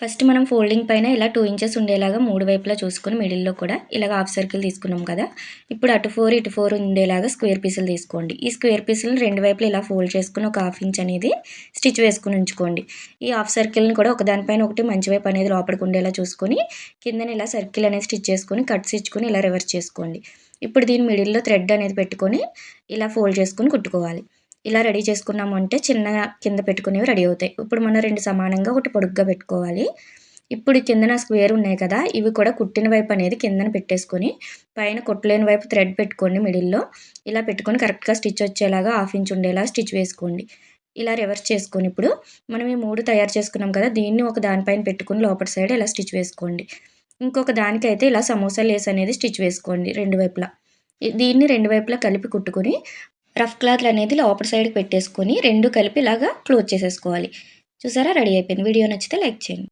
First మనం folding పైన ఇలా టూ ఇంచెస్ ఉండేలాగా మూడు వైపులా చూసుకొని మిడిల్లో కూడా ఇలాగ హాఫ్ సర్కిల్ తీసుకున్నాం కదా. ఇప్పుడు అటు ఫోర్ ఇటు ఫోర్ ఉండేలాగా స్క్వేర్ పీసులు తీసుకోండి. ఈ స్క్వేర్ పీసులు రెండు వైపులు ఇలా ఫోల్డ్ చేసుకుని ఒక హాఫ్ ఇంచ్ అనేది స్టిచ్ వేసుకుని ఉంచుకోండి. ఈ హాఫ్ సర్కిల్ని కూడా ఒకదానిపైన ఒకటి మంచి వైపు అనేది లోపలికి ఉండేలా చూసుకొని కిందన ఇలా సర్కిల్ అనేది స్టిచ్ చేసుకొని కట్స్ ఇచ్చుకొని ఇలా రివర్స్ చేసుకోండి. ఇప్పుడు దీని మిడిల్లో థ్రెడ్ అనేది పెట్టుకొని ఇలా ఫోల్డ్ చేసుకొని కుట్టుకోవాలి. ఇలా రెడీ చేసుకున్నాము అంటే చిన్న కింద పెట్టుకునేవి రెడీ అవుతాయి. ఇప్పుడు మనం రెండు సమానంగా ఒకటి పొడుగ్గా పెట్టుకోవాలి. ఇప్పుడు కిందన స్క్వేర్ ఉన్నాయి కదా ఇవి కూడా కుట్టిన వైపు అనేది కిందన పెట్టేసుకొని పైన కుట్టలేని వైపు థ్రెడ్ పెట్టుకోండి మిడిల్లో. ఇలా పెట్టుకొని కరెక్ట్గా స్టిచ్ వచ్చేలాగా హాఫ్ ఇంచ్ ఉండేలా స్టిచ్ వేసుకోండి. ఇలా రివర్స్ చేసుకొని ఇప్పుడు మనం ఈ మూడు తయారు చేసుకున్నాం కదా దీన్ని ఒక దానిపైన పెట్టుకుని లోపల సైడ్ ఇలా స్టిచ్ వేసుకోండి. ఇంకొక దానికైతే ఇలా సమోసా లేస్ అనేది స్టిచ్ వేసుకోండి రెండు వైపులా. దీన్ని రెండు వైపులా కలిపి కుట్టుకొని రఫ్ క్లాత్ అనేది లోపల సైడ్కి పెట్టేసుకొని రెండు కలిపి ఇలాగా క్లోజ్ చేసేసుకోవాలి. చూసారా? రెడీ అయిపోయింది. వీడియో నచ్చితే లైక్ చేయండి.